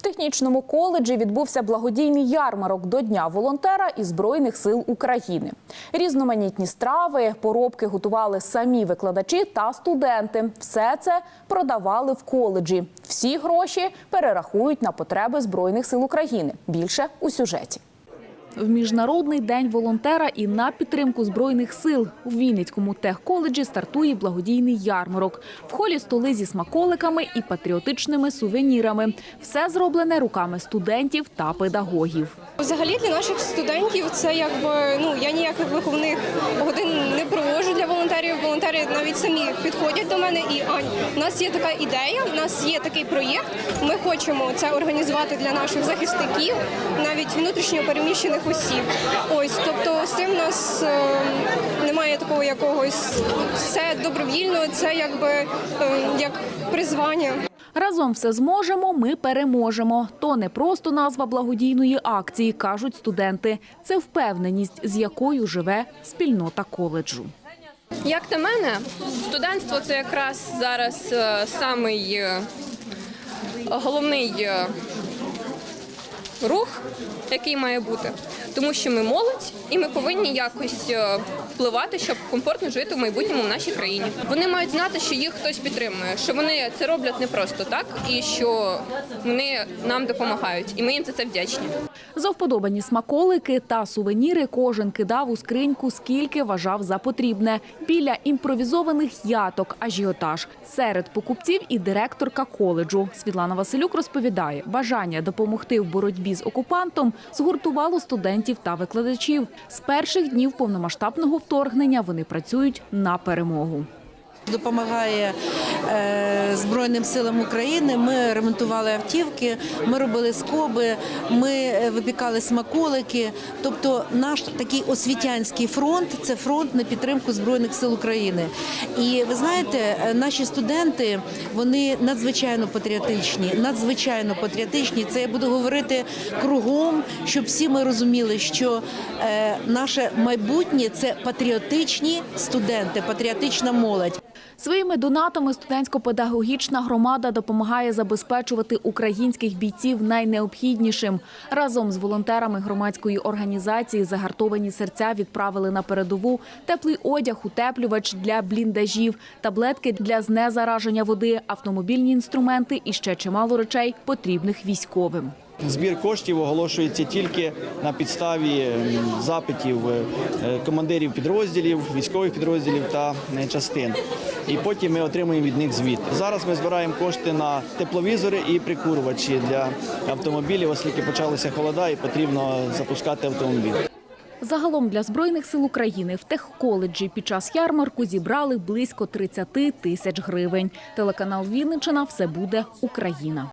В технічному коледжі відбувся благодійний ярмарок до Дня волонтера і Збройних сил України. Різноманітні страви, поробки готували самі викладачі та студенти. Все це продавали в коледжі. Всі гроші перерахують на потреби Збройних сил України. Більше у сюжеті. В міжнародний день волонтера і на підтримку збройних сил у Вінницькому техколеджі стартує благодійний ярмарок. В холі столи зі смаколиками і патріотичними сувенірами. Все зроблене руками студентів та педагогів. Взагалі для наших студентів це якби ну я ніяких виховних годин не проводжу. Волонтери навіть самі підходять до мене і Ань, у нас є така ідея, у нас є такий проєкт. Ми хочемо це організувати для наших захисників, навіть внутрішньо переміщених осіб. Ось, тобто з цим у нас е, немає такого якогось все добровільно. Це якби е, як призвання. Разом все зможемо, ми переможемо. То не просто назва благодійної акції, кажуть студенти. Це впевненість, з якою живе спільнота коледжу. Як на мене, студентство це якраз зараз е, самий е, головний е, рух, який має бути. Тому що ми молодь, і ми повинні якось е, впливати, щоб комфортно жити в майбутньому в нашій країні. Вони мають знати, що їх хтось підтримує, що вони це роблять не просто так, і що вони нам допомагають, і ми їм за це вдячні. За вподобані смаколики та сувеніри кожен кидав у скриньку, скільки вважав за потрібне. Біля імпровізованих яток ажіотаж. Серед покупців і директорка коледжу. Світлана Василюк розповідає, бажання допомогти в боротьбі з окупантом згуртувало студентів та викладачів. З перших днів повномасштабного вторгнення вони працюють на перемогу. Допомагає е, Збройним силам України. Ми ремонтували автівки, ми робили скоби, ми е, випікали смаколики. Тобто, наш такий освітянський фронт це фронт на підтримку Збройних сил України. І ви знаєте, е, наші студенти вони надзвичайно патріотичні, надзвичайно патріотичні. Це я буду говорити кругом, щоб всі ми розуміли, що наше майбутнє це патріотичні студенти, патріотична молодь. Своїми донатами студентсько-педагогічна громада допомагає забезпечувати українських бійців найнеобхіднішим. Разом з волонтерами громадської організації загартовані серця відправили на передову теплий одяг, утеплювач для бліндажів, таблетки для знезараження води, автомобільні інструменти і ще чимало речей, потрібних військовим. Збір коштів оголошується тільки на підставі запитів е, командирів підрозділів, військових підрозділів та е, частин. І потім ми отримуємо від них звіт. Зараз ми збираємо кошти на тепловізори і прикурювачі для автомобілів, оскільки почалися холода і потрібно запускати автомобіль. Загалом для збройних сил України в техколеджі під час ярмарку зібрали близько 30 тисяч гривень. Телеканал Вінничина все буде Україна.